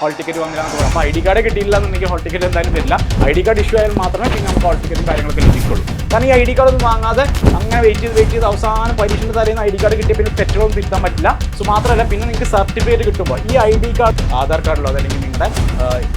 Hall ticket വന്നില്ല എന്നൊക്കെ പറയാം അപ്പോൾ ഐ ഡി കാർഡ് കിട്ടിയില്ല എന്നുണ്ടെങ്കിൽ ഹോൾ ടിക്കറ്റ് എന്തായാലും വരില്ല. ഐ ഡി കാർഡ് ഇഷ്യൂ ആയാൽ മാത്രമേ പിന്നെ നമുക്ക് ഹോൾ ടിക്കറ്റും കാര്യങ്ങളൊക്കെ ലഭിക്കുള്ളൂ. കാരണം ഈ ഐ ഡി കാർഡ് ഒന്നും വാങ്ങാതെ അങ്ങനെ വെയിറ്റ് ചെയ്ത് വെയിറ്റ് ചെയ്ത് അവസാനം പരീക്ഷയുടെ തലേന്ന് ഐ ഡി കാർഡ് കിട്ടിയ പിന്നെ തെറ്റുകളൊന്നും തിരുത്താൻ പറ്റില്ല. സോ മാത്രമല്ല പിന്നെ നിങ്ങൾക്ക് സർട്ടിഫിക്കറ്റ് കിട്ടുമ്പോൾ ഈ ഐ ഡി കാർഡ് ആധാർ കാർഡിലോ അതല്ലെങ്കിൽ നിങ്ങളുടെ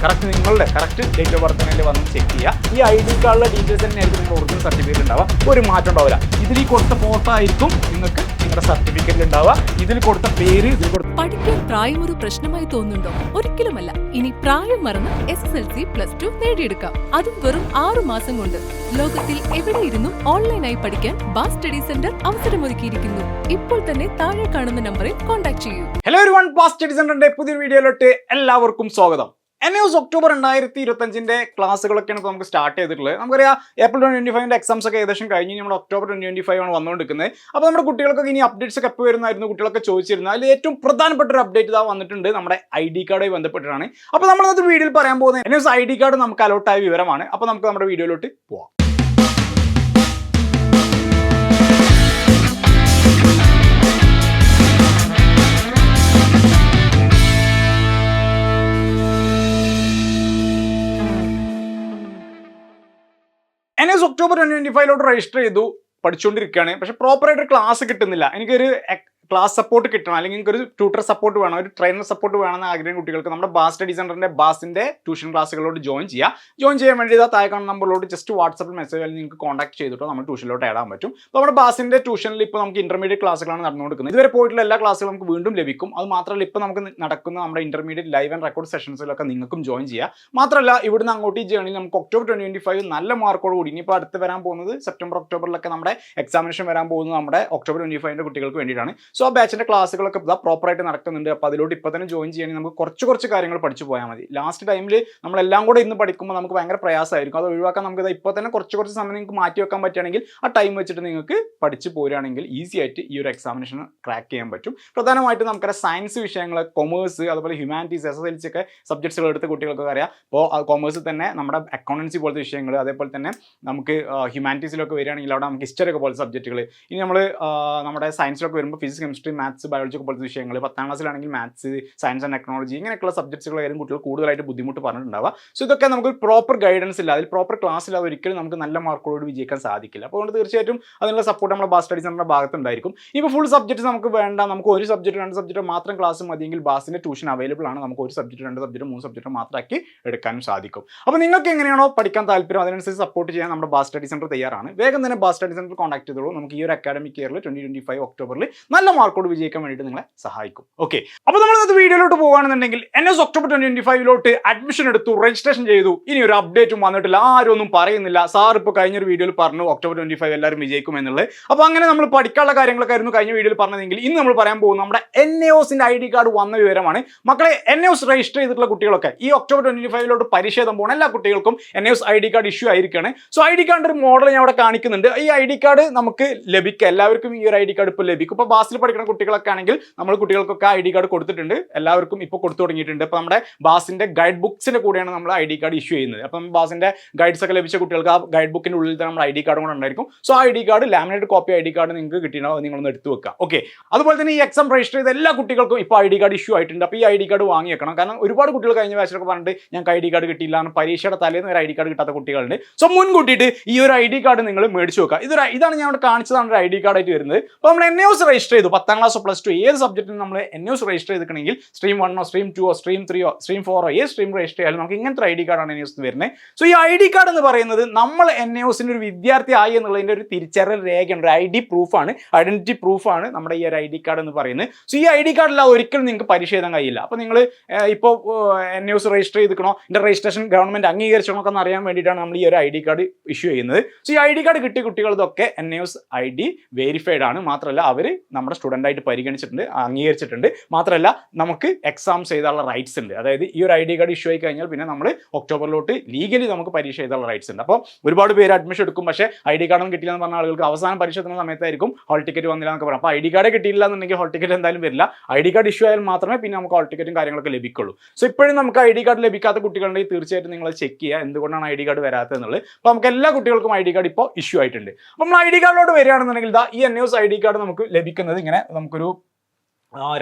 കറക്റ്റ് നിങ്ങളുടെ കറക്റ്റ് ഡേറ്റ് ഓഫ് ബർത്തിനെ വന്ന് ചെക്ക് ചെയ്യുക. ഈ ഐ ഡി കാർഡിലെ ഡീറ്റെയിൽസ് തന്നെയായിരിക്കും നിങ്ങൾ ഒറിജിനൽ സർട്ടിഫിക്കറ്റ് ഉണ്ടാവുക. ഒരു മാറ്റം ഉണ്ടാവില്ല. ഇതിൽ ഈ കൊടുത്ത ഫോട്ടോ ആയിരിക്കും നിങ്ങൾക്ക് നിങ്ങളുടെ സർട്ടിഫിക്കറ്റിൽ ഉണ്ടാവുക ഇതിൽ കൊടുത്ത പേര് ഇതിൽ കൊടുത്ത പഠിക്കാൻ പ്രായം ഒരു പ്രശ്നമായി തോന്നുന്നുണ്ടോ? ഒരിക്കലുമല്ല. ഇനി പ്രായം മറന്ന് S S L C plus two നേടിയെടുക്കാം. അതും വെറും ആറു മാസം കൊണ്ട്. ലോകത്തിൽ എവിടെ എവിടെയിരുന്നും ഓൺലൈനായി പഠിക്കാൻ ബാസ് സ്റ്റഡി സെന്റർ അവസരമൊരുക്കിയിരിക്കുന്നു. ഇപ്പോൾ തന്നെ താഴെ കാണുന്ന നമ്പറിൽ കോൺടാക്ട് ചെയ്യൂ. ഹലോ ഒരു വൺ സ്റ്റഡി സെന്ററിന്റെ പുതിയ വീഡിയോയിലോട്ട് എല്ലാവർക്കും സ്വാഗതം. എൻ ന്യൂസ് ഒക്ടോബർ രണ്ടായിരത്തി ഇരുപത്തഞ്ചിന്റെ ക്ലാസ്സുകളൊക്കെയാണ് നമുക്ക് സ്റ്റാർട്ട് ചെയ്തിട്ടുള്ളത്. നമുക്കറിയാം ഏപ്രിൽ ട്വന്റി ഫൈവിന്റെ എക്സാംസ് ഒക്കെ ഏകദേശം കഴിഞ്ഞ് നമ്മൾ ഒക്ടോബർ ട്വന്റി ഫൈവ് ആണ് വന്നുകൊണ്ടിരിക്കുന്നത്. അപ്പോൾ നമ്മുടെ കുട്ടികൾക്കൊക്കെ ഇനി അപ്ഡേറ്റ്സ് ഒക്കെ എപ്പോൾ വരുന്നതായിരുന്നു കുട്ടികളൊക്കെ ചോദിച്ചിരുന്നത്. അതിൽ ഏറ്റവും പ്രധാനപ്പെട്ട ഒരു അപ്ഡേറ്റ് ഇതാ വന്നിട്ടുണ്ട്. നമ്മുടെ ഐ ഡി കാർഡുമായി ബന്ധപ്പെട്ടിട്ടാണ്. അപ്പോൾ നമ്മൾ അത് വീഡിയോയിൽ പറയാൻ പോകുന്നത് എൻ ഐ ഡി കാർഡ് നമുക്ക് അലോട്ടായ വിവരമാണ്. അപ്പോൾ നമുക്ക് നമ്മുടെ വീഡിയോയിലോട്ട് പോവാം. എൻ ഒക്ടോബർ ട്വന്റി ട്വന്റി ഫൈവിലോട്ട് രജിസ്റ്റർ ചെയ്തു പഠിച്ചുകൊണ്ടിരിക്കുകയാണ് പക്ഷെ പ്രോപ്പറായിട്ട് ക്ലാസ് കിട്ടുന്നില്ല. എനിക്കൊരു ക്ലാസ് സപ്പോർട്ട് കിട്ടണം. അല്ലെങ്കിൽ നിങ്ങൾക്ക് ഒരു ട്യൂട്ടർ സപ്പോർട്ട് വേണം ഒരു ട്രെയിനർ സപ്പോർട്ട് വേണമെന്ന് ആഗ്രഹം കുട്ടികൾക്ക് നമ്മുടെ ബാസ് സ്റ്റഡി സെന്ററിന്റെ ബാസിന്റെ ട്യൂഷൻ ക്ലാസ്സുകളോട് ജോയിൻ ചെയ്യുക. ജോയിൻ ചെയ്യാൻ വേണ്ടി ഇതാ താഴെ കാണുന്ന നമ്പറിലോട്ട് ജസ്റ്റ് വാട്സപ്പിൽ മെസ്സേജ് അല്ലെങ്കിൽ നിങ്ങൾക്ക് കോൺടാക്ട് ചെയ്തിട്ടോ നമ്മൾ ട്യൂഷനിലോട്ട് ഇടാൻ പറ്റും. അപ്പോൾ നമ്മുടെ ബാസിന്റെ ട്യൂഷനിൽ ഇപ്പോൾ നമുക്ക് ഇന്റർമീഡിയറ്റ് ക്ലാസ്സുകളാണ് നടന്നു നടന്നുകൊടുക്കുന്നത്. ഇതുവരെ പോയിട്ടുള്ള എല്ലാ ക്ലാസ്സുകളും നമുക്ക് വീണ്ടും ലഭിക്കും. അത് മാത്രമല്ല ഇപ്പോൾ നമുക്ക് നടക്കുന്ന നമ്മുടെ ഇന്റർമീഡിയറ്റ് ലൈവ് ആൻഡ് റെക്കോർഡ് സെഷൻസിലൊക്കെ നിങ്ങൾക്കും ജോയിൻ ചെയ്യാം. മാത്രമല്ല ഇവിടുന്ന് അങ്ങോട്ട് ഈ ജേണിയിൽ നമുക്ക് ഒക്ടോബർ ട്വന്റി ഫൈവ് നല്ല മാർക്കോട് കൂടി. ഇനിയിപ്പോൾ അടുത്ത് വരാൻ പോകുന്നത് സെപ്റ്റംബർ ഒക്ടോബറിലൊക്കെ നമ്മുടെ എക്സാമിനേഷൻ വരാൻ പോകുന്നത് നമ്മുടെ ഒക്ടോബർ ട്വന്റി ഫൈവിന്റെ കുട്ടികൾക്ക് വേണ്ടിയിട്ടാണ്. സോ ആ ബാച്ചിന്റെ ക്ലാസ്സുകളൊക്കെ ഇതാ പ്രോപ്പറായിട്ട് നടക്കുന്നുണ്ട്. അപ്പോൾ അതിലോട്ട് ഇപ്പോൾ തന്നെ ജോയിൻ ചെയ്യണമെങ്കിൽ നമുക്ക് കുറച്ച് കുറച്ച് കാര്യങ്ങൾ പഠിച്ചു പോയാൽ മതി. ലാസ്റ്റ് ടൈമിൽ നമ്മളെല്ലാം കൂടെ ഇന്ന് പഠിക്കുമ്പോൾ നമുക്ക് ഭയങ്കര പ്രയാസമായിരിക്കും. അത് ഒഴിവാക്കാൻ നമുക്ക് ഇപ്പോൾ തന്നെ കുറച്ച് കുറച്ച് സമയം നിങ്ങൾക്ക് മാറ്റി വെക്കാൻ പറ്റുകയാണെങ്കിൽ ആ ടൈം വെച്ചിട്ട് നിങ്ങൾക്ക് പഠിച്ചു പോരുകയാണെങ്കിൽ ഈസി ആയിട്ട് ഈ ഒരു എക്സാമിനേഷൻ ക്രാക്ക് ചെയ്യാൻ പറ്റും. പ്രധാനമായിട്ടും നമുക്കറിയാം സയൻസ് വിഷയങ്ങൾ കൊമേഴ്സ് അതുപോലെ humanities S S L C ഒക്കെ സബ്ജക്ട്സുകൾ എടുത്ത കുട്ടികൾക്കൊക്കെ അറിയാം. അപ്പോൾ കൊമേഴ്സിൽ തന്നെ നമ്മുടെ അക്കൗണ്ടൻസി പോലത്തെ വിഷയങ്ങൾ അതേപോലെ തന്നെ നമുക്ക് ഹ്യൂമാനിറ്റീസിലൊക്കെ വരികയാണെങ്കിൽ അവിടെ നമുക്ക് ഹിസ്റ്ററി ഒക്കെ പോലത്തെ സബ്ജക്റ്റുകൾ ഇനി നമ്മൾ നമ്മുടെ സയൻസിലൊക്കെ വരുമ്പോൾ ഫിസിക്സ് കെമിസ്ട്രി മാത്സ് ബയോളജി ഒക്കെ പോലത്തെ വിഷയങ്ങൾ പത്താം ക്ലാസ്സിലാണെങ്കിൽ മാത്സ് സയൻസ് ആൻഡ് ടെക്നോളജി ഇങ്ങനെയൊക്കെയുള്ള സബ്ജക്ട്സുകളായാലും കുട്ടികൾ കൂടുതലായിട്ട് ബുദ്ധിമുട്ട് പറഞ്ഞിട്ടുണ്ടാവുക. സോ ഇതൊക്കെ നമുക്ക് പ്രോപ്പർ ഗൈഡൻസ് ഇല്ല. അതിൽ പ്രോപ്പർ ക്ലാസ് ഇല്ലാതെ ഒരിക്കലും നമുക്ക് നല്ല മാർക്കോട് വിജയിക്കാൻ സാധിക്കില്ല. അപ്പോൾ അതുകൊണ്ട് തീർച്ചയായിട്ടും അതിനുള്ള സപ്പോർട്ട് നമ്മുടെ ബാസ് സ്റ്റഡീസ് നമ്മുടെ ഭാഗത്തുണ്ടായിരിക്കും. ഇപ്പോൾ ഫുൾ സബ്ജക്റ്റ് നമുക്ക് വേണ്ട. നമുക്ക് ഒരു സബ്ജക്റ്റ് രണ്ട് സബ്ജക്റ്റ് മാത്രം ക്ലാസ് മതിയെങ്കിൽ ബാസിന്റെ ട്യൂഷൻ അവൈലബിൾ ആണ്. നമുക്ക് ഒരു സബ്ജക്റ്റ് രണ്ട് സബ്ജക്റ്റ് മൂന്ന് സബ്ജക്റ്റ് മാത്രമാക്കി എടുക്കാനും സാധിക്കും. അപ്പോൾ നിങ്ങൾക്ക് എങ്ങനെയാണോ പഠിക്കാൻ താല്പര്യം അതിനനുസരിച്ച് സപ്പോർട്ട് ചെയ്യാൻ നമ്മുടെ ബാസ് സ്റ്റഡി സെന്റർ തയ്യാറാണ്. വേഗം തന്നെ ബാസ് സ്റ്റഡി സെന്റർ കോൺടാക്ട് ചെയ്തോളൂ. നമുക്ക് ഈ ഒരു അക്കാഡമിക് ഇയറിൽ ട്വന്റി ട്വന്റി ഫൈവ് ഒക്ടോബറിൽ നല്ല മാർക്കോട് വിജയിക്കാൻ വേണ്ടിയിട്ട് നിങ്ങളെ സഹായിക്കും. ഓക്കെ അപ്പോൾ നമ്മൾ ഇന്നത്തെ വീഡിയോയിലോട്ട് പോകുകയാണെന്നുണ്ടെങ്കിൽ എൻ എസ് ഒക്ടോബർ ട്വന്റി ഫൈവിലോട്ട് അഡ്മിഷൻ എടുത്തു രജിസ്ട്രേഷൻ ചെയ്തു. ഇനി ഒരു അപ്ഡേറ്റും വന്നിട്ടില്ല. ആരും ഒന്നും പറയുന്നില്ല. സാർ ഇപ്പോൾ കഴിഞ്ഞൊരു വീഡിയോയിൽ പറഞ്ഞു ഒക്ടോബർ ട്വന്റി ഫൈവ് എല്ലാവരും വിജയിക്കും എന്നുള്ളത്. അപ്പോൾ അങ്ങനെ നമ്മൾ പഠിക്കാനുള്ള കാര്യങ്ങളൊക്കെ ആയിരുന്നു കഴിഞ്ഞ വീഡിയോയിൽ പറഞ്ഞതെങ്കിൽ ഇന്ന് നമ്മൾ പറയാൻ പോകുന്നത് നമ്മുടെ എൻ എസിന്റെ ഐ ഡി കാർഡ് വന്ന വിവരമാണ്. മക്കളെ എൻ എസ് രജിസ്റ്റർ ചെയ്തിട്ടുള്ള കുട്ടികളൊക്കെ ഈ ഒക്ടോബർ ട്വന്റി ഫൈവിലോട്ട് പരിശോധന പോകുന്ന എല്ലാ കുട്ടികൾക്കും N S I D card issue ആയിരിക്കുകയാണ് സോ ഐ ഡി കാർഡിന്റെ ഒരു മോഡൽ ഞാൻ അവിടെ കാണിക്കുന്നുണ്ട്. ഈ ഐ ഡി കാർഡ് നമുക്ക് ലഭിക്കുക എല്ലാവർക്കും ഈ ഒരു ഐ ഡി കാർഡ് ഇപ്പോൾ ലഭിക്കും. ഇപ്പോൾ ബാസിൽ പഠിക്കുന്ന കുട്ടികളൊക്കെ ആണെങ്കിൽ നമ്മൾ കുട്ടികൾക്കൊക്കെ ഐ ഡി കാർഡ് കൊടുത്തിട്ടുണ്ട് എല്ലാവർക്കും ഇപ്പോൾ കൊടുത്തു തുടങ്ങിയിട്ടുണ്ട് ഇപ്പോൾ നമ്മുടെ ബാസിന്റെ ഗൈഡ് ബുക്സിന്റെ കൂടെയാണ് നമ്മൾ ഐ ഡി കാർഡ് ഇഷ്യൂ ചെയ്യുന്നത് അപ്പം ബാസിന്റെ ഗൈഡ്സ് ഒക്കെ ലഭിച്ച കുട്ടികൾക്ക് ആ ഗൈഡ് ബുക്കിന്റെ ഉള്ളിൽ തന്നെ നമ്മുടെ ഐ ഡി കാർഡ് കൂടെ ഉണ്ടായിരിക്കും so I D card laminate copy I D card നിങ്ങൾക്ക് കിട്ടിയിട്ടുണ്ടോ അത് നിങ്ങളൊന്ന് എടുത്തു വെക്കുക ഓക്കെ അതുപോലെ തന്നെ ഈ എക്സാം രജിസ്റ്റർ ചെയ്ത എല്ലാ കുട്ടികൾക്കും ഇപ്പോൾ ഐ ഡി കാർഡ് ഇഷ്യൂ ആയിട്ടുണ്ട് അപ്പോൾ ഈ ഐ ഡി കാർഡ് വാങ്ങി വെക്കണം കാരണം ഒരുപാട് കുട്ടികൾ കഴിഞ്ഞ ബാച്ചിലൊക്കെ പറഞ്ഞിട്ട് ഞങ്ങൾക്ക് ഐ ഡി കാർഡ് കിട്ടിയില്ല എന്ന് പരീക്ഷയുടെ തലേന്ന് ഒരു ഐ ഡി കാർഡ് കിട്ടാത്ത കുട്ടികളുണ്ട് സോ മുൻകൂട്ടിയിട്ട് ഈ ഒരു ഐ ഡി കാർഡ് നിങ്ങൾ മേടിച്ച് വെക്കുക ഇതൊരു ഇതാണ് ഞാൻ അവിടെ കാണിച്ചതാണ് ഒരു ഐ ഡി കാർഡ് ആയിട്ട് വരുന്നത് അപ്പോൾ നമ്മൾ എൻ എസ് രജിസ്റ്റർ ചെയ്തു പത്താം ക്ലാസ് പ്ലസ് ടു ഏത് സബ്ജക്റ്റിന് നമ്മൾ എൻ എസ് രജിസ്റ്റർ ചെയ്തിട്ടുണ്ടെങ്കിൽ സ്ട്രീം വണ്ണോ സ്ട്രീം ടു സ്ട്രീം ത്രീയോ സ്ട്രീം ഫോറോ ഏത് സ്ട്രീം രജിസ്റ്റർ ചെയ്യാലും നമുക്ക് ഇങ്ങനത്തെ ഐ ഡി കാർഡാണ് എൻ യൂസ് വരുന്നത് സോ ഈ ഐ ഡി കാർഡ് എന്ന് പറയുന്നത് നമ്മൾ എൻ എസിന്റെ ഒരു വിദ്യാർത്ഥി ആയി എന്നുള്ളതിന്റെ ഒരു തിരിച്ചറിയൽ രേഖയാണ് ഒരു ഐ ഡി പ്രൂഫാണ് ഐഡന്റിറ്റി പ്രൂഫാണ് നമ്മുടെ ഈ ഒരു ഐ ഡി കാർഡ് എന്ന് പറയുന്നത്. സോ ഈ ഐ ഡി കാർഡില്ലാതെ ഒരിക്കലും നിങ്ങൾക്ക് പരീക്ഷ കഴിയില്ല. അപ്പോൾ നിങ്ങൾ ഇപ്പോൾ എൻ എസ് രജിസ്റ്റർ ചെയ്തിക്കണോ എന്റെ രജിസ്ട്രേഷൻ ഗവൺമെന്റ് അംഗീകരിച്ചണോ എന്ന് അറിയാൻ വേണ്ടിയിട്ടാണ് നമ്മൾ ഈ ഒരു ഐ ഡി കാർഡ് ഇഷ്യൂ ചെയ്യുന്നത്. സോ ഈ ഐ ഡി കാർഡ് കിട്ടിയ കുട്ടികളതൊക്കെ N S I D verified ആണ്. മാത്രമല്ല അവർ നമ്മുടെ സ്റ്റുഡന്റ് ആയിട്ട് പരിഗണിച്ചിട്ടുണ്ട് അംഗീകരിച്ചിട്ടുണ്ട്. മാത്രമല്ല നമുക്ക് എക്സാംസ് എഴുതാനുള്ള റൈറ്റ്സ് ഉണ്ട്. അതായത് ഈ ഒരു ഐ ഡി കാർഡ് ഇഷ്യൂ ആയി കഴിഞ്ഞാൽ പിന്നെ നമ്മൾ ഒക്ടോബറിലോട്ട് ലീഗലി നമുക്ക് പരീക്ഷ എഴുതാനുള്ള റൈറ്റ്സ് ഉണ്ട്. അപ്പോൾ ഒരുപാട് പേര് അഡ്മിഷൻ എടുക്കും പക്ഷേ ഐ ഡി കാർഡൊന്നും കിട്ടില്ല എന്ന് പറഞ്ഞ ആളുകൾക്ക് അവസാനം പരീക്ഷ എത്തുന്ന സമയത്തായിരിക്കും ഹോൾ ടിക്കറ്റ് വന്നില്ല എന്നൊക്കെ പറയാം. അപ്പോൾ ഐ ഡി കാർഡ് കിട്ടിയില്ല എന്നുണ്ടെങ്കിൽ ഹോൾ ടിക്കറ്റ് എന്തായാലും വരില്ല. ഐ ഡി കാർഡ് ഇഷ്യൂ ആയാൽ മാത്രമേ പിന്നെ നമുക്ക് ഹോൾ ടിക്കറ്റും കാര്യങ്ങളൊക്കെ ലഭിക്കുള്ളൂ. സോ ഇപ്പോഴും നമുക്ക് ഐ ഡി കാർഡ് ലഭിക്കാത്ത കുട്ടികളുണ്ടെങ്കിൽ തീർച്ചയായിട്ടും നിങ്ങൾ ചെക്ക് ചെയ്യുക. എന്തുകൊണ്ടാണ് ഐ ഡി കാർഡ് വരാത്തത് എന്നുള്ളത്. അപ്പോൾ നമുക്ക് എല്ലാ കുട്ടികൾക്കും ഐ ഡി കാർഡ് ഇപ്പോൾ ഇഷ്യൂ ആയിട്ടുണ്ട്. അപ്പോൾ നമ്മൾ ഐ ഡി കാർഡിലോട്ട് വരികയാണെന്നുണ്ടെങ്കിൽ ദാ ഈ എൻ ഐ ഡി കാർഡ് നമുക്ക് ലഭിക്കുന്നത് ഇങ്ങനെ നമുക്കൊരു ആ,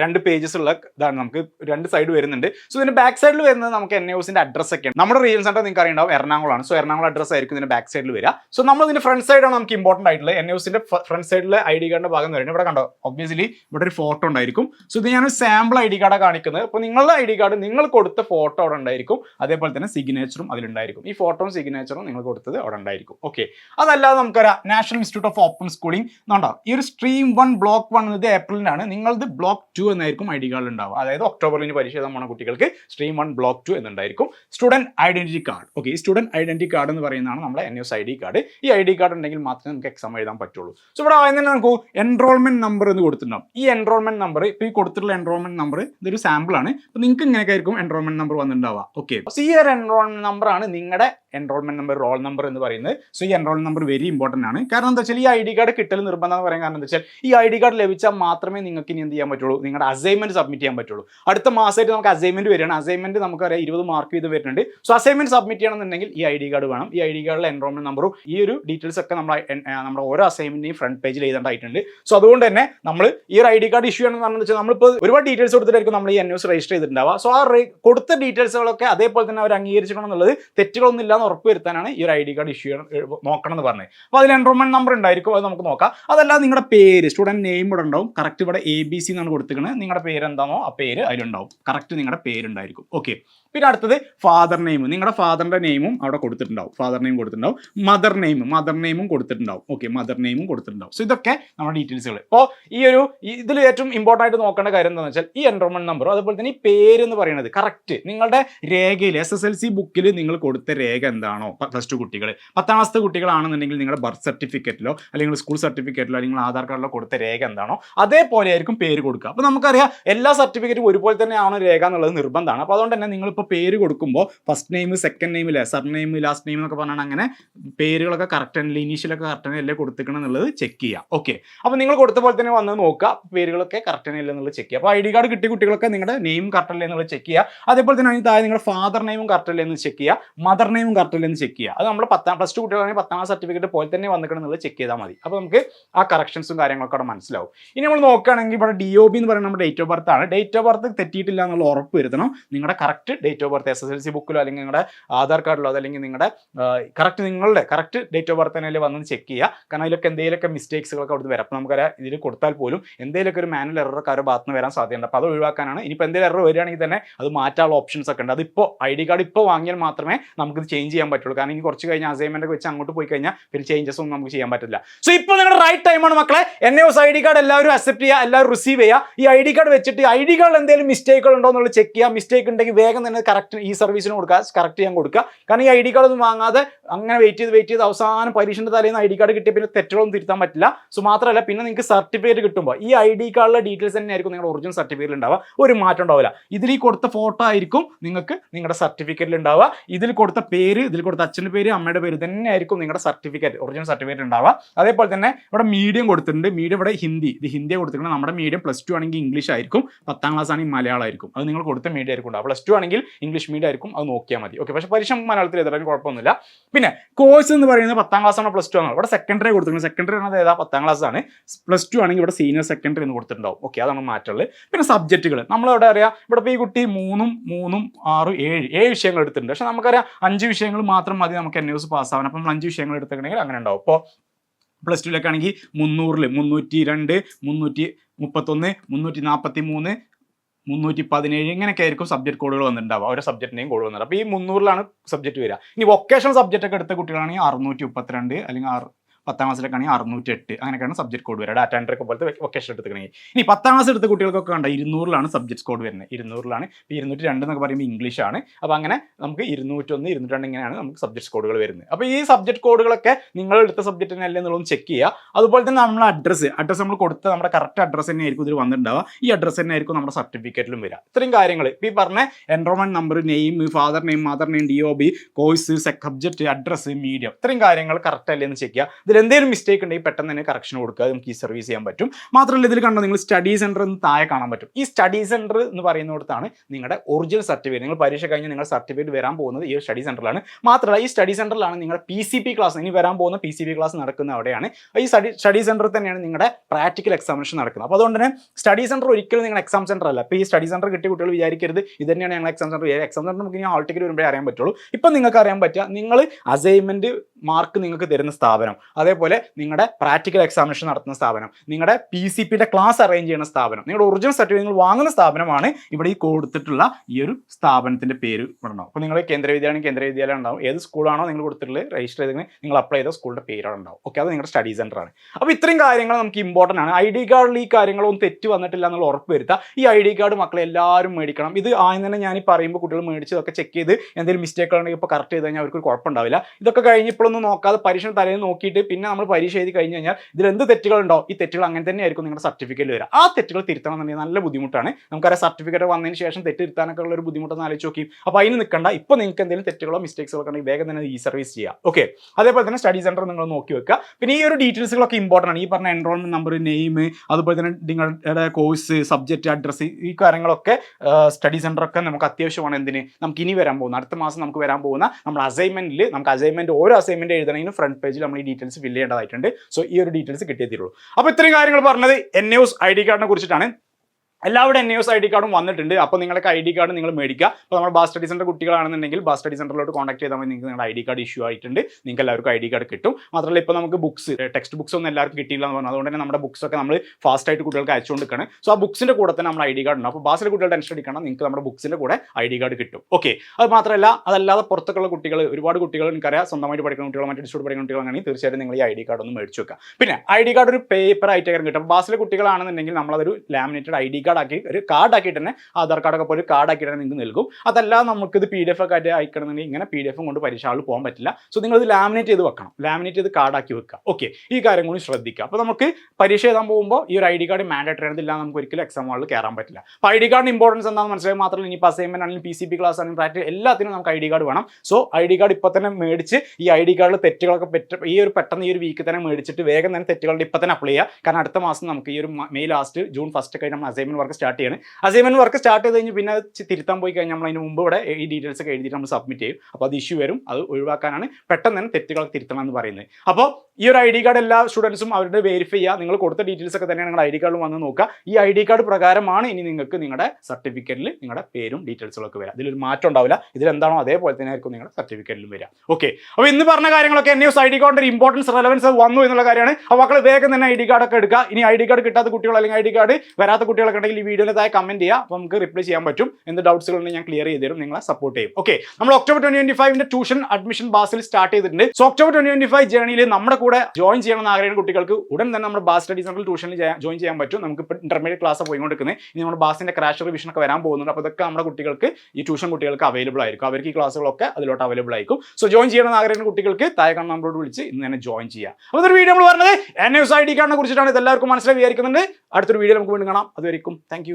രണ്ട് പേജസ് ഉള്ള ഇതാണ് നമുക്ക് രണ്ട് സൈഡ് വരുന്നുണ്ട്. സോ ഇതിന്റെ ബാക്ക് സൈഡിൽ വരുന്നത് നമുക്ക് എൻ എസിന്റെ അഡ്രസ് ഒക്കെ നമ്മുടെ റീജിയൻ സെന്റർ നിങ്ങൾക്ക് എറണാകുളം എറണാകുളമാണ് സോ എറണാകുളം അഡ്രസ് ആയിരിക്കും ഇതിന്റെ ബാക്ക് സൈഡിൽ വരിക. സോ നമ്മൾ ഇതിന്റെ ഫ്രണ്ട് സൈഡാണ് നമുക്ക് ഇമ്പോർട്ടന്റ് ആയിട്ടുള്ളത്. എൻ എസിന്റെ ഫ്രണ്ട് സൈഡിലെ ഐ ഡി കാർഡിന്റെ ഭാഗം വരുന്നത് ഇവിടെ കണ്ടോ? ഒബ്വിയസ്ലി ഇവിടെ ഒരു ഫോട്ടോ ഉണ്ടായിരിക്കും. സോ ഇത് ഞാൻ സാമ്പിൾ ഐ ഡി കാർഡാണ് കാണിക്കുന്നത്. അപ്പോൾ നിങ്ങളുടെ ഐ ഡി കാർഡ് നിങ്ങൾ കൊടുത്ത ഫോട്ടോ അവിടെ ഉണ്ടായിരിക്കും. അതേപോലെ തന്നെ സിഗ്നേച്ചറും അതിലുണ്ടായിരിക്കും. ഈ ഫോട്ടോയും സിഗ്നേച്ചറും നിങ്ങൾ കൊടുത്തത് അവിടെ ഉണ്ടായിരിക്കും. ഓക്കെ അതല്ലാതെ നമുക്ക് national institute of open schooling എന്നുണ്ടോ ഈ ഒരു സ്ട്രീം വൺ ബ്ലോക്ക് വൺ ഇത് ഏപ്രിലിനാണ് നിങ്ങളത് ബ്ലോക്ക് ടു എന്നായിരിക്കും ഐ ഡി കാർഡിൽ ഉണ്ടാവുക. അതായത് ഒക്ടോബറിൽ പരീക്ഷ എഴുതാൻ കുട്ടികൾക്ക് സ്ട്രീം വൺ ബ്ലോക്ക് ടു എന്നുണ്ടായിരിക്കും സ്റ്റുഡന്റ് ഐഡന്റിറ്റി കാർഡ് ഓക്കെ ഈ സ്റ്റുഡന്റ് ഐഡന്റിറ്റി കാർഡ് എന്ന് പറയുന്നതാണ് നമ്മുടെ N S I D card ഈ ഐ ഡി കാർഡ് ഉണ്ടെങ്കിൽ മാത്രമേ നമുക്ക് എക്സാം എഴുതാൻ പറ്റുള്ളൂ. സോ ഇവിടെ ആദ്യം തന്നെ നമുക്ക് എൻറോൾമെന്റ് നമ്പർ എന്ന് കൊടുത്തിട്ടുണ്ടാവും. ഈ എൻറോൾമെന്റ് നമ്പർ ഇപ്പോൾ ഈ കൊടുത്തിട്ടുള്ള എൻറോൾമെന്റ് നമ്പർ ഇതൊരു സാമ്പിൾ ആണ്. അപ്പോൾ നിങ്ങൾക്ക് ഇങ്ങനെയൊക്കെ ആയിരിക്കും എൻറോൾമെന്റ് നമ്പർ വന്നിട്ടുണ്ടാവുക. ഓക്കെ ഈ ഒരു എൻറോൾമെന്റ് നമ്പർ ആണ് നിങ്ങളുടെ എൻറോൾമെന്റ് നമ്പർ റോൾ നമ്പർ എന്ന് പറയുന്നത്. സോ ഈ എൻറോൾ നമ്പർ വെരി ഇമ്പോർട്ടന്റ് ആണ്. കാരണം എന്താ വെച്ചാൽ ഈ ഐ ഡി കാർഡ് കിട്ടൽ നിർബന്ധം എന്ന് പറയാൻ കാരണം എന്താ വെച്ചാൽ ഈ ഐ ഡി കാർഡ് ലഭിച്ചാൽ മാത്രമേ നിങ്ങൾക്ക് ഇനി എന്ത് ചെയ്യാൻ പറ്റുള്ളൂ? നിങ്ങളുടെ അസൈൻമെന്റ് സബ്മിറ്റ് ചെയ്യാൻ പറ്റുള്ളൂ. അടുത്ത മാസമായിട്ട് നമുക്ക് അസൈൻമെന്റ് വരികയാണ്. അസൈൻമെന്റ് നമുക്കറിയാം ഇരുപത് മാർക്ക് ചെയ്ത് വരുന്നുണ്ട്. സോ അസൈൻമെന്റ് സബ്മിറ്റ് ചെയ്യണമെന്നുണ്ടെങ്കിൽ ഈ ഐ ഡി കാർഡ് വേണം. ഈ ഐ ഡി കാർഡിലെ എൻറോൾമെന്റ് നമ്പറും ഈ ഒരു ഡീറ്റെയിൽസ് ഒക്കെ നമ്മൾ നമ്മുടെ ഓരോ അസൈൻമെന്റിനെയും ഫ്രണ്ട് പേജിൽ എഴുതേണ്ടതായിട്ടുണ്ട്. സോ അതുകൊണ്ട് തന്നെ നമ്മൾ ഈ ഒരു ഐ ഡി കാർഡ് ഇഷ്യൂ ആണെന്ന് പറഞ്ഞാൽ നമ്മളിപ്പോൾ ഒരുപാട് ഡീറ്റെയിൽസ് കൊടുത്തിട്ടായിരിക്കും നമ്മൾ ഈ എൻ ന്യൂസ് രജിസ്റ്റർ ചെയ്തിട്ടുണ്ടാവുക. സോ ആ കൊടുത്ത ഡീറ്റെയിൽസുകളൊക്കെ അതേപോലെ തന്നെ അവർ അംഗീകരിക്കണം എന്നുള്ളത് ഉറപ്പുവരുത്താനാണ് ഉറപ്പ് വരുത്താനാണ് ഈ ഒരു ഐ ഡി കാർഡ് ഇഷ്യൂ നോക്കണം എന്ന് പറഞ്ഞത്. അപ്പോൾ അതിൽ എൻറോൾമെന്റ് നമ്പർ ഉണ്ടായിരിക്കും അത് നമുക്ക് നോക്കാം. അതല്ല നിങ്ങളുടെ പേര് സ്റ്റുഡന്റ് നെയിം ഇവിടെ ഉണ്ടാവും. കറക്റ്റ് ഇവിടെ എ ബി സി എന്നാണ് കൊടുത്തിരിക്കുന്നത്. നിങ്ങളുടെ പേര് എന്താണോ ആ പേര് അതിലുണ്ടാവും കറക്റ്റ് നിങ്ങളുടെ പേരുണ്ടായിരിക്കും ഓക്കെ പിന്നെ അടുത്തത് ഫാദർ നെയിം നിങ്ങളുടെ ഫാദറിന്റെ നെയിമും അവിടെ കൊടുത്തിട്ടുണ്ടാവും. ഫാദർ നെയിം കൊടുത്തിട്ടുണ്ടാവും. മദർ നെയിം മദർ നെയിമും കൊടുത്തിട്ടുണ്ടാവും. ഓക്കെ മദർ നെയിമും കൊടുത്തിട്ടുണ്ടാവും. സോ ഇതൊക്കെ നമ്മുടെ ഡീറ്റെയിൽസുകൾ ഇപ്പോൾ ഈ ഒരു ഇതിൽ ഏറ്റവും ഇമ്പോർട്ടന്റ് ആയിട്ട് നോക്കേണ്ട കാര്യം എന്താണെന്ന് വെച്ചാൽ ഈ എൻറോൾമെന്റ് നമ്പറും അതുപോലെ തന്നെ ഈ പേര് എന്ന് പറയുന്നത് കറക്റ്റ് നിങ്ങളുടെ രേഖയിൽ എസ് എസ് എൽ സി ബുക്കിൽ നിങ്ങൾ കൊടുത്ത രേഖ എന്താണോ? പ്ലസ് ടു കുട്ടികൾ. പത്താം ക്ലാസ്സത്തെ കുട്ടികളാണെന്നുണ്ടെങ്കിൽ നിങ്ങളുടെ ബർത്ത് സർട്ടിഫിക്കറ്റിലോ അല്ലെങ്കിൽ സ്കൂൾ സർട്ടിഫിക്കറ്റിലോ അല്ലെങ്കിൽ ആധാർ കാർഡിലോ കൊടുത്ത രേഖ എന്താണോ അതേപോലെ ആയിരിക്കും പേര് കൊടുക്കുക. അപ്പോൾ നമുക്കറിയാം എല്ലാ സർട്ടിഫിക്കറ്റും ഒരുപോലെ തന്നെയാണോ രേഖ എന്നുള്ളത് നിർബന്ധമാണ്. അപ്പോൾ അതുകൊണ്ട് തന്നെ നിങ്ങളിപ്പോൾ പേര് കൊടുക്കുമ്പോൾ ഫസ്റ്റ് നെയിം സെക്കൻഡ് നെയിം ഇല്ലേ സർ നെയിം ലാസ്റ്റ് നെയിം എന്നൊക്കെ പറഞ്ഞാൽ അങ്ങനെ പേരുകളൊക്കെ കറക്റ്റ് ആണല്ലേ ഇനീഷ്യലൊക്കെ കറക്റ്റ് ആണ് അല്ലേ കൊടുത്തിക്കണം എന്നുള്ളത് ചെക്ക് ചെയ്യുക ഓക്കെ അപ്പോൾ നിങ്ങൾ കൊടുത്ത പോലെ തന്നെ വന്ന് നോക്കുക പേരുകളൊക്കെ കറക്റ്റ് അല്ലേ എന്നുള്ളത് ചെക്ക് ചെയ്യുക അപ്പോൾ ഐ ഡി കാർഡ് കിട്ടിയ കുട്ടികളൊക്കെ നിങ്ങളുടെ നെയിം കറക്റ്റ് അല്ലേ എന്നുള്ളത് ചെക്ക് ചെയ്യുക അതേപോലെ തന്നെ താഴെ നിങ്ങളുടെ ഫാദർ നെയിമും കറക്റ്റ് അല്ലേ എന്ന് ചെക്ക് ചെയ്യുക മദർ നെയിമും കറക്റ്റ് അല്ലേ എന്ന് ചെക്ക് ചെയ്യുക അത് നമ്മൾ പത്താം പ്ലസ് ടു കുട്ടികളാണെങ്കിൽ പത്താം സർട്ടിഫിക്കറ്റ് പോലെ തന്നെ വന്നിക്കണം എന്നുള്ളത് ചെക്ക് ചെയ്താൽ മതി. അപ്പോൾ നമുക്ക് ആ കറക്ഷൻസും കാര്യങ്ങളൊക്കെ അവിടെ മനസ്സിലാവും. ഇനി നമ്മൾ നോക്കുകയാണെങ്കിൽ ഇവിടെ ഡി ഒ ബി എന്ന് പറയുന്നത് നമ്മുടെ ഡേറ്റ് ഓഫ് ബർത്ത് ആണ്. ഡേറ്റ് ഓഫ് ബർത്ത് തെറ്റിയിട്ടില്ല എന്നുള്ള ഉറപ്പ് വരുത്തണം. നിങ്ങളുടെ correct date of birth S S L C ബുക്കിലോ അല്ലെങ്കിൽ നിങ്ങളുടെ ആധാർ കാർഡിലോ അതല്ലെങ്കിൽ നിങ്ങളുടെ കറക്റ്റ് നിങ്ങളുടെ കറക്റ്റ് ഡേറ്റ് ഓഫ് ബർത്ത് തന്നെ വന്ന് ചെക്ക് ചെയ്യുക കാരണം അതിലൊക്കെ എന്തെങ്കിലുമൊക്കെ മിസ്റ്റേക്സുകളൊക്കെ അവിടുന്ന് വരാം. അപ്പോൾ നമുക്കറിയാം ഇതിൽ കൊടുത്താൽ പോലും എന്തെങ്കിലുമൊക്കെ ഒരു മാനുവൽ എററൊക്കെ ഭാഗത്ത് നിന്ന് വരാൻ സാധ്യതയുണ്ട്. അപ്പോൾ അത് ഒഴിവാക്കാനാണ്. ഇനിയിപ്പോൾ എന്തെങ്കിലും എറർ വരികയാണെങ്കിൽ തന്നെ അത് മാറ്റാനുള്ള ഓപ്ഷൻസ് ഒക്കെ ഉണ്ട്. അതിപ്പോൾ ഐ ഡി കാർഡ് ഇപ്പോൾ വാങ്ങിയാൽ മാത്രമേ നമുക്കിത് ചേഞ്ച് ചെയ്യാൻ പറ്റുള്ളൂ. കാരണം ഇനി കുറച്ച് കഴിഞ്ഞ് അസൈൻമെന്റ് ഒക്കെ വെച്ച് അങ്ങോട്ട് പോയി കഴിഞ്ഞാൽ പിന്നെ ചേഞ്ചസ് ഒന്നും നമുക്ക് ചെയ്യാൻ പറ്റില്ല. സോ ഇപ്പോൾ നിങ്ങളുടെ റൈറ്റ് ടൈമാണ് മക്കളെ. N S I D card എല്ലാവരും അക്സെപ്റ്റ് ചെയ്യുക എല്ലാവരും റിസീവ് ചെയ്യുക. ഈ ഐ ഡി കാർഡ് വെച്ചിട്ട് ഐ ഡി കാർഡിൽ എന്തെങ്കിലും മിസ്റ്റേക്കുകൾ ഉണ്ടോ എന്നുള്ളത് ചെക്ക് ചെയ്യുക. മിസ്റ്റേക്ക് ഉണ്ടെങ്കിൽ വേഗം തന്നെ കറക്റ്റ് ഈ സർവീസിന് കൊടുക്കുക. കറക്റ്റ് ചെയ്യാൻ കൊടുക്കുക. കാരണം ഈ ഐ ഡി കാർഡ് ഒന്നും വാങ്ങാതെ അങ്ങനെ വെയിറ്റ് ചെയ്ത് വെയിറ്റ് ചെയ്ത് അവസാനം പരീക്ഷയുടെ തലേന്ന് ഐ ഡി കാർഡ് കിട്ടിയ പിന്നെ തെറ്റുകളൊന്നും തിരുത്താൻ പറ്റില്ല. സോ മാത്രമല്ല പിന്നെ നിങ്ങൾക്ക് സർട്ടിഫിക്കറ്റ് കിട്ടുമ്പോൾ ഈ ഐ ഡി കാർഡിലെ ഡീറ്റെയിൽസ് തന്നെ ആയിരിക്കും നിങ്ങളുടെ ഒറിജിനൽ സർട്ടിഫിക്കറ്റിൽ ഉണ്ടാവുക. ഒരു മാറ്റം ഉണ്ടാവില്ല. ഇതിൽ കൊടുത്ത ഫോട്ടോ ആയിരിക്കും നിങ്ങൾക്ക് നിങ്ങളുടെ സർട്ടിഫിക്കറ്റിൽ ഉണ്ടാവുക. ഇതിൽ കൊടുത്ത പേര് ഇതിൽ കൊടുത്ത അച്ഛന്റെ പേര് അമ്മയുടെ പേര് തന്നെ ആയിരിക്കും നിങ്ങളുടെ സർട്ടിഫിക്കറ്റ് ഒറിജിനൽ സർട്ടിഫിക്കറ്റ് ഉണ്ടാവുക. അതേപോലെ തന്നെ ഇവിടെ മീഡിയം കൊടുത്തിട്ടുണ്ട്. മീഡിയം ഇവിടെ ഹിന്ദി. ഇത് ഹിന്ദി കൊടുത്തിട്ടുണ്ട് നമ്മുടെ മീഡിയം പ്ലസ് ടു ആണെങ്കിൽ ഇംഗ്ലീഷ് ആയിരിക്കും. പത്താം ക്ലാസ് ആണെങ്കിൽ മലയാളം ആയിരിക്കും അത് നിങ്ങൾ കൊടുത്ത മീഡിയം ആയിരിക്കും ഉണ്ടാവുക. പ്ലസ് ടു ആണെങ്കിൽ ഇംഗ്ലീഷ് മീഡിയം ആയിരിക്കും. അത് നോക്കിയാൽ മതി. ഓക്കെ പക്ഷേ പരീക്ഷ മലയാളത്തിൽ എഴുതാൻ കുഴപ്പമൊന്നുമില്ല. പിന്നെ കോഴ്സ് എന്ന് പറയുന്നത് പത്താം ക്ലാസ് ആണോ പ്ലസ് ടു ആണോ? ഇവിടെ സെക്കൻഡറി കൊടുത്തിട്ടുണ്ട് സെക്കൻഡറി എന്നത് ഏതാ പത്താം ക്ലാസ് ആണ്. പ്ലസ് ടു ആണെങ്കിൽ ഇവിടെ സീനിയർ സെക്കൻഡറി എന്ന് കൊടുത്തിട്ടുണ്ടാവും. ഓക്കെ അതാണ് മാറ്റുള്ളത് പിന്നെ സബ്ജക്റ്റുകൾ നമ്മളിവിടെ അറിയാം. ഇവിടെ ഇപ്പോൾ ഈ കുട്ടി മൂന്നും മൂന്നും ആറും ഏഴ് ഏഴ് വിഷയങ്ങൾ എടുത്തിട്ടുണ്ട്. പക്ഷെ നമുക്കറിയാം അഞ്ച് വിഷയങ്ങൾ മാത്രം മതി നമുക്ക് എൻ ന്യൂസ് പാസ്സാവാൻ അപ്പം അഞ്ച് വിഷയങ്ങൾ എടുത്തിട്ടുണ്ടെങ്കിൽ അങ്ങനെ ഉണ്ടാവും. അപ്പോൾ പ്ലസ് ടുവിലൊക്കെ ആണെങ്കിൽ മുന്നൂറിൽ മുന്നൂറ്റി രണ്ട് മുന്നൂറ്റി മുപ്പത്തൊന്ന് മുന്നൂറ്റി നാൽപ്പത്തി മൂന്ന് മുന്നൂറ്റി പതിനേഴ് ഇങ്ങനെയൊക്കെ ആയിരിക്കും സബ്ജക്ട് കോഡുകൾ വന്നിട്ടുണ്ടാവുക. ഓരോ സബ്ജക്റ്റിനെയും കോഡ് വന്നിട്ട്. അപ്പോൾ ഈ മുന്നൂറിലാണ് സബ്ജക്റ്റ് വരിക. ഇനി വൊക്കേഷണൽ സബ്ജക്റ്റ് ഒക്കെ എടുത്ത കുട്ടികളാണെങ്കിൽ അറുന്നൂറ്റി മുപ്പത്തിരണ്ട് അല്ലെങ്കിൽ പത്താം ക്ലാസ്സിലൊക്കെയാണെങ്കിൽ അറുന്നൂറ്റി എട്ട് അങ്ങനെയൊക്കെയാണ് സബ്ജക്ട് കോഡ് വരിക. ഡാറ്റ എൻട്രി ഒക്കെ പോലത്തെ വൊക്കേഷൻ എടുത്തിട്ടുണ്ടെങ്കിൽ ഇനി പത്താം ക്ലാസ് എടുത്ത കുട്ടികൾക്കൊക്കെ കണ്ട? ഇരുന്നൂറിലാണ് സബ്ജക്ട് കോഡ് വരുന്നത്. ഇരുന്നൂറിലാണ്. ഇപ്പോൾ ഇരുന്നൂറ്റി രണ്ട് എന്നൊക്കെ പറയുമ്പോൾ ഇംഗ്ലീഷ് ആണ്. അപ്പോൾ അങ്ങനെ നമുക്ക് ഇരുന്നൂറ്റൊന്ന് ഇരുന്നൂറ്റി ഇങ്ങനെയാണ് നമുക്ക് സബ്ജക്ട് കോഡുകൾ വരുന്നത്. അപ്പോൾ ഈ സബ്ജക്ട് കോഡുകളൊക്കെ നിങ്ങൾ എടുത്ത സബ്ജക്റ്റിനെ അല്ലേ എന്നുള്ളതും ചെക്ക് ചെയ്യുക. അതുപോലെ തന്നെ നമ്മൾ അഡ്രസ്സ് അഡ്രസ്സ് നമ്മൾ കൊടുത്ത നമ്മുടെ കറക്റ്റ് അഡ്രസ്സ് തന്നെ ആയിരിക്കും ഇതിൽ വന്നിട്ടുണ്ടാവുക. ഈ അഡ്രസ്സ് തന്നെ ആയിരിക്കും നമ്മുടെ സർട്ടിഫിക്കറ്റിലും വരിക. ഇത്രയും കാര്യങ്ങൾ. ഇപ്പോൾ ഈ പറഞ്ഞ enrolment number name father name mother name D O B course subject address medium ഇത്രയും കാര്യങ്ങൾ കറക്റ്റ് അല്ലേ എന്ന് ചെക്ക് ചെയ്യുക. ഇതിൽ എന്തെങ്കിലും മിസ്റ്റേക്ക് ഉണ്ടെങ്കിൽ പെട്ടെന്ന് തന്നെ കറക്ഷൻ കൊടുക്കുക. നമുക്ക് ഈ സർവീസ് ചെയ്യാൻ പറ്റും. മാത്രമല്ല ഇതിൽ കണ്ടോ നിങ്ങൾ സ്റ്റഡി സെന്റർ എന്ന് താഴെ കാണാൻ പറ്റും. ഈ സ്റ്റഡി സെന്റർ എന്ന് പറയുന്നിടത്താണ് നിങ്ങളുടെ ഒറിജിനൽ സർട്ടിഫിക്കറ്റ് നിങ്ങൾ പരീക്ഷ കഴിഞ്ഞ് നിങ്ങൾ സർട്ടിഫിക്കറ്റ് വരാൻ പോകുന്നത് ഈ സ്റ്റഡി സെന്ററിലാണ് മാത്രമല്ല ഈ സ്റ്റഡി സെന്ററിലാണ് നിങ്ങളുടെ പി സി പി ക്ലാസ് ഇനി വരാൻ പോകുന്ന പി സി പി ക്ലാസ് നടക്കുന്ന അവിടെയാണ്. ഈ സ്റ്റഡി സ്റ്റഡി സെന്ററിൽ തന്നെയാണ് നിങ്ങളുടെ പ്രാക്ടിക്കൽ എക്സാമിനേഷൻ നടക്കുന്നത്. അപ്പോൾ അതുകൊണ്ട് തന്നെ സ്റ്റഡി സെന്റർ ഒരിക്കലും നിങ്ങളുടെ എക്സാം സെന്റർ അല്ല. അപ്പോൾ ഈ സ്റ്റഡി സെന്റർ കിട്ടിയ കുട്ടികൾ വിചാരിക്കരുത്. ഇത് തന്നെയാണ് ഞങ്ങൾ എക്സാം സെന്റർ എക്സാം സെന്റർ നമുക്ക് ഇനി ഹാൾ ടിക്കറ്റ് വരുമ്പോഴേ അറിയാൻ പറ്റുള്ളൂ. ഇപ്പം നിങ്ങൾക്ക് അറിയാൻ പറ്റുക നിങ്ങൾ അസൈൻമെന്റ് മാർക്ക് നിങ്ങൾക്ക് തരുന്ന സ്ഥാപനം. അതേപോലെ നിങ്ങളുടെ പ്രാക്ടിക്കൽ എക്സാമിനേഷൻ നടത്തുന്ന സ്ഥാപനം നിങ്ങളുടെ പി സി പിയുടെ ക്ലാസ് അറേഞ്ച് ചെയ്യുന്ന സ്ഥാപനം നിങ്ങളുടെ ഒറിജിനൽ സർട്ടിഫിക്കറ്റ് വാങ്ങുന്ന സ്ഥാപനമാണ് ഇവിടെ ഈ കൊടുത്തിട്ടുള്ള ഈ ഒരു സ്ഥാപനത്തിന്റെ പേര് ഉണ്ടാവും. അപ്പോൾ നിങ്ങൾ കേന്ദ്ര വിദ്യാലയം കേന്ദ്ര വിദ്യാലയം ഉണ്ടാവും. ഏത് സ്കൂളാണോ നിങ്ങൾ കൊടുത്തിട്ടുള്ളത് രജിസ്റ്റർ ചെയ്ത് നിങ്ങൾ അപ്ലൈ ചെയ്ത സ്കൂളിന്റെ പേരാണ് ഉണ്ടാവും. ഓക്കെ അത് നിങ്ങളുടെ സ്റ്റഡി സെന്റർ ആണ്. അപ്പോൾ ഇത്രയും കാര്യങ്ങൾ നമുക്ക് ഇമ്പോർട്ടന്റ് ആണ്. ഐ ഡി കാർഡിൽ ഈ കാര്യങ്ങളൊന്നും തെറ്റ് വന്നിട്ടില്ല എന്നുള്ള ഉറപ്പ് വരുത്തുക ഈ ഐ ഡി കാർഡ് മക്കളെ എല്ലാവരും മേടിക്കണം. ഇത് ആദ്യം തന്നെ ഞാൻ ഈ പറയുമ്പോൾ കുട്ടികൾ മേടിച്ചതൊക്കെ ചെക്ക് ചെയ്ത് എന്തെങ്കിലും മിസ്റ്റേക്കുകൾ ഉണ്ടെങ്കിൽ ഇപ്പോൾ കറക്റ്റ് ചെയ്ത് കഴിഞ്ഞാൽ അവർക്ക് കുഴപ്പമുണ്ടാവില്ല. ഇതൊക്കെ കഴിഞ്ഞ് ഇപ്പോഴൊന്നും നോക്കാതെ പരീക്ഷ തലേന്ന് നോക്കിയിട്ട് പിന്നെ നമ്മൾ പരീക്ഷ എഴുതി കഴിഞ്ഞ് കഴിഞ്ഞാൽ ഇതിൽ എന്ത് തെറ്റുകളുണ്ടോ ഈ തെറ്റുകൾ അങ്ങനെ തന്നെയായിരിക്കും നിങ്ങളുടെ സർട്ടിഫിക്കറ്റിൽ വരിക ആ തെറ്റുകൾ തിരുത്തണം എന്നുണ്ടെങ്കിൽ നല്ല ബുദ്ധിമുട്ടാണ്. നമുക്കറിയാം സർട്ടിഫിക്കറ്റ് വന്നതിന് ശേഷം തെറ്റ് തിരുത്താനൊക്കെ ഉള്ള ഒരു ബുദ്ധിമുട്ടൊന്ന് ആലോചിച്ച് നോക്കി. അപ്പോൾ അതിന് നിൽക്കണ്ട. ഇപ്പോൾ നിങ്ങൾക്ക് എന്തെങ്കിലും തെറ്റുകളോ മിസ്റ്റേക്സുകളോ ഉണ്ടെങ്കിൽ വേഗം തന്നെ ഈ സർവീസ് ചെയ്യുക ഓക്കെ അതേപോലെ തന്നെ സ്റ്റഡി സെന്റർ നിങ്ങൾ നോക്കി വെക്കുക. പിന്നെ ഈ ഒരു ഡീറ്റെയിൽസുകളൊക്കെ ഇമ്പോർട്ടന്റ് ആണ്. ഈ പറഞ്ഞ എൻറോൾമെന്റ് നമ്പർ നെയിം അതുപോലെ തന്നെ നിങ്ങളുടെ കോഴ്സ് സബ്ജക്റ്റ് അഡ്രസ്സ് ഈ കാര്യങ്ങളൊക്കെ സ്റ്റഡി സെന്ററൊക്കെ നമുക്ക് അത്യാവശ്യമാണ് എന്തിന്? നമുക്ക് ഇനി വരാൻ പോകുന്ന അടുത്ത മാസം നമുക്ക് വരാൻ പോകുന്ന നമ്മുടെ അസൈൻമെന്റിൽ നമുക്ക് അസൈൻമെന്റ് ഓരോ അസൈൻമെന്റ് എഴുതണമെങ്കിലും ഫ്രണ്ട് പേജിൽ നമ്മൾ ഈ ഡീറ്റെയിൽസ് ഫില്ല് ചെയ്യേണ്ടതായിട്ടുണ്ട്. സോ ഈ ഒരു ഡീറ്റെയിൽസ് കിട്ടിയേ തീരുള്ളൂ. അപ്പോൾ ഇത്രയും കാര്യങ്ങൾ പറഞ്ഞത് എൻ ന്യൂസ് ഐ ഡി കാർഡിനെ കുറിച്ചിട്ടാണ്. എല്ലാവരുടെ എൻ എസ് ഐ ഡി കാർഡും വന്നിട്ടുണ്ട്. അപ്പോൾ നിങ്ങൾക്ക് ഐ ഡി കാർഡ് നിങ്ങൾ മേടിക്കുക. അപ്പോൾ നമ്മുടെ ബാസ് സ്റ്റഡി സെന്റർ കുട്ടികളാണെന്നുണ്ടെങ്കിൽ ബാസ് സ്റ്റഡി സെന്ററിലോട്ട് കോൺടാക്ട് ചെയ്താൽ മതി. നിങ്ങൾക്ക് നിങ്ങളുടെ ഐ ഡി കാർഡ് ഇഷ്യൂ ആയിട്ടുണ്ട്. നിങ്ങൾക്ക് എല്ലാവർക്കും ഐ ഡി കാർഡ് കിട്ടും. മാത്രമല്ല ഇപ്പോൾ നമുക്ക് ബുക്സ് ടെക്സ്റ്റ് ബുക്സ് ഒന്നും എല്ലാവർക്കും കിട്ടിയില്ല എന്ന് പറഞ്ഞു. അതുകൊണ്ട് തന്നെ നമ്മുടെ ബുക്സ് ഒക്കെ നമ്മൾ ഫാസ്റ്റ് ആയിട്ട് കുട്ടികൾക്ക് അയച്ചുകൊണ്ടിരിക്കണം സോ ആ ബുക്സിന്റെ കൂടെ തന്നെ നമ്മൾ ഐ ഡി കാർഡ് ഉണ്ട് അപ്പോൾ ബാസിലെ കുട്ടികൾ ടെൻഷൻ അടിക്കണം നിങ്ങൾക്ക് നമ്മുടെ ബുക്സിന്റെ കൂടെ ഐ ഡി കാർഡ് കിട്ടും. ഓക്കെ അത് മാത്രമല്ല അതല്ലാതെ പുറത്തൊക്കെയുള്ള കുട്ടികൾ ഒരുപാട് കുട്ടികൾ എനിക്കറിയാം. സ്വന്തമായിട്ട് പഠിക്കുന്ന കുട്ടികൾ മറ്റു ഡിസ്ട്രിക്ട് പഠിക്കുന്ന കുട്ടികളാണെങ്കിൽ തീർച്ചയായിട്ടും നിങ്ങൾ ഈ ഐ ഡി കാർഡ് ഒന്ന് മേടിച്ചു വെക്കുക. പിന്നെ ഐ ഡി കാർഡ് ഒരു പേപ്പർ ആയിട്ട് കിട്ടും ബാസിലെ കുട്ടികളാണെന്നുണ്ടെങ്കിൽ നമ്മളതൊരു ലാമിനേറ്റഡ് ഐ ഡി കാർഡ് ആക്കി ഒരു കാർഡ് ആക്കിയിട്ട് തന്നെ ആധാർ കാർഡൊക്കെ പോലെ കാർഡ് ആക്കിയിട്ട് നിങ്ങൾക്ക് നൽകും. അതല്ല നമുക്ക് ഇത് പി ഡി എഫ് ഒക്കെ ആയിട്ട് അയക്കണമെന്നുണ്ടെങ്കിൽ ഇങ്ങനെ പി ഡി എഫും കൊണ്ട് പരീക്ഷകളിൽ പോകാൻ പറ്റില്ല. സോ നിങ്ങൾ ഇത് ലാമിനേറ്റ് ചെയ്ത് വെക്കണം. ലാമിനേറ്റ് ചെയ്ത് കാർഡ് ആക്കി വെക്കുക. ഓക്കെ ഈ കാര്യം കൂടി ശ്രദ്ധിക്കുക. അപ്പോൾ നമുക്ക് പരീക്ഷ എഴുതാൻ പോകുമ്പോൾ ഈ ഒരു ഐ ഡി കാർഡ് മാൻഡേറ്ററി ആയിരുന്നില്ല നമുക്ക് ഒരിക്കലും എക്സാം ഹാളിൽ കയറാൻ പറ്റില്ല. അപ്പോൾ ഐ ഡി കാർഡിന് ഇമ്പോർട്ടൻസ് എന്താണെന്ന് മനസ്സിലായി മാത്രമല്ല ഇനി അസൈൻമെന്റ് ആണെങ്കിലും പി സി പി ക്ലാസ് ആണെങ്കിലും പ്രാക്ടി എല്ലാത്തിനും നമുക്ക് ഐ ഡി കാർഡ് വേണം. സോ ഐ ഡി കാർഡ് ഇപ്പോൾ തന്നെ മേടിച്ച് ഈ ഐ ഡി കാർഡിൽ തെറ്റുകളൊക്കെ പെട്ട ഈ ഒരു പെട്ടെന്ന് ഈ ഒരു വീക്ക് തന്നെ മേടിച്ചിട്ട് വേഗം തന്നെ തെറ്റുകളുടെ ഇപ്പോൾ തന്നെ അപ്ലൈ ചെയ്യുക. കാരണം അടുത്ത മാസം നമുക്ക് ഈ ഒരു മെയ് ലാസ്റ്റ് ജൂൺ ഫസ്റ്റ് ഒക്കെ നമ്മൾ അസൈൻമെന്റ് വർക്ക് സ്റ്റാർട്ട് ചെയ്യണം. അസൈൻമെന്റ് വർക്ക് സ്റ്റാർട്ട് ചെയ്ത് കഴിഞ്ഞ് പിന്നെ തിരുത്താൻ പോയി കഴിഞ്ഞാൽ നമ്മൾ അതിന് മുമ്പ് ഇവിടെ ഈ ഡീറ്റെയിൽസ് ഒക്കെ എഴുതിയിട്ട് നമ്മൾ സബ്മിറ്റ് ചെയ്യും. അപ്പോൾ അത് ഇഷ്യൂ വരും. അത് ഒഴിവാക്കാനാണ് പെട്ടെന്ന് തന്നെ തെറ്റുകൾ തിരുത്തണം എന്ന് പറയുന്നത്. അപ്പോൾ ഈ ഒരു ഐ ഡി കാർഡ് എല്ലാ സ്റ്റുഡൻസും അവരുടെ വെരിഫൈ ചെയ്യുക. നിങ്ങൾ കൊടുത്ത ഡീറ്റെയിൽസ് ഒക്കെ തന്നെയാണ് നിങ്ങളുടെ ഐ ഡി കാർഡിൽ വന്ന് നോക്കുക. ഈ ഐ ഡി കാർഡ് പ്രകാരമാണ് ഇനി നിങ്ങൾക്ക് നിങ്ങളുടെ സർട്ടിഫിക്കറ്റിൽ നിങ്ങളുടെ പേരും ഡീറ്റെയിൽസും ഒക്കെ വരിക. ഇതിലൊരു മാറ്റം ഉണ്ടാവില്ല. ഇതിൽ എന്താണോ അതേപോലെ തന്നെ ആയിരിക്കും നിങ്ങളുടെ സർട്ടിഫിക്കറ്റിലും വരിക. ഓക്കെ അപ്പോൾ ഇന്ന് പറഞ്ഞ കാര്യങ്ങളൊക്കെ എൻ ഐ ഡി കാർഡിന്റെ ഇമ്പോർട്ടൻസ് റെലവൻസ് വന്നു എന്നുള്ള കാര്യമാണ്. അപ്പോൾ മക്കൾ വേഗം തന്നെ ഐ ഡി കാർഡ് ഒക്കെ എടുക്കുക. ഇനി ഐ ഡി കാർഡ് കിട്ടാത്ത കുട്ടികൾ അല്ലെങ്കിൽ ഐ ഡി കാർഡ് വരാത്ത കുട്ടികളൊക്കെ ഉണ്ടെങ്കിൽ ഈ വീഡിയോയിൽ താഴെ കമന്റ് ചെയ്യുക. അപ്പോൾ നമുക്ക് റിപ്ലൈ ചെയ്യാൻ പറ്റും. എന്ത് ഡൗട്ട്സുകൾ ഞാൻ ക്ലിയർ ചെയ്ത് തരും. നിങ്ങളെ സപ്പോർട്ട് ചെയ്യും. ഓക്കെ നമ്മൾ ഒക്ടോബർ ട്വന്റി ട്വന്റി ഫൈവിന്റെ ട്യൂഷൻ അഡ്മിഷൻ ബാസിൽ സ്റ്റാർട്ട് ചെയ്തിട്ടുണ്ട്. So October twenty twenty five ജേണിയിൽ നമ്മുടെ കൂടെ ജോയിൻ ചെയ്യണം എന്ന് ആഗ്രഹിക്കുന്ന കുട്ടികൾക്ക് ഉടൻ തന്നെ നമ്മുടെ ബാസ് സ്റ്റഡി സെന്ററിൽ ട്യൂഷനിൽ ജോയിൻ ചെയ്യാൻ പറ്റും. നമുക്ക് ഇപ്പോൾ ഇന്റർമീഡിയറ്റ് ക്ലാസ് പോയിക്കൊണ്ടിരിക്കുന്നത്. ഇനി നമ്മുടെ ബാസിന്റെ ക്രാഷ് റിവിഷൻ ഒക്കെ വരാൻ പോകുന്നുണ്ട്. അപ്പോൾ ഇതൊക്കെ നമ്മുടെ കുട്ടികൾക്ക് ഈ ട്യൂഷൻ കുട്ടികൾക്ക് അവൈലബിൾ ആയിരിക്കും. അവർക്ക് ഈ ക്ലാസ്സുകളൊക്കെ അതിലോട്ട് അവൈലബിൾ ആയിരിക്കും. സോ ജോയിൻ ചെയ്യണം എന്ന് ആഗ്രഹിക്കുന്ന കുട്ടികൾക്ക് താഴെ കാണുന്ന നമ്മളോട് വിളിച്ച് ഇന്ന് തന്നെ ജോയിൻ ചെയ്യാം. അപ്പോൾ ഒരു വീഡിയോ നമ്മൾ പറഞ്ഞത് എൻ എസ് ഐ ഡി കാർഡിനെ കുറിച്ചിട്ടാണ് ഇതെല്ലാവർക്കും മനസ്സിലായി വിചാരിക്കുന്നുണ്ട്. അടുത്തൊരു വീഡിയോ നമുക്ക് വീണ്ടും കാണാം. അതുവരെയും താങ്ക്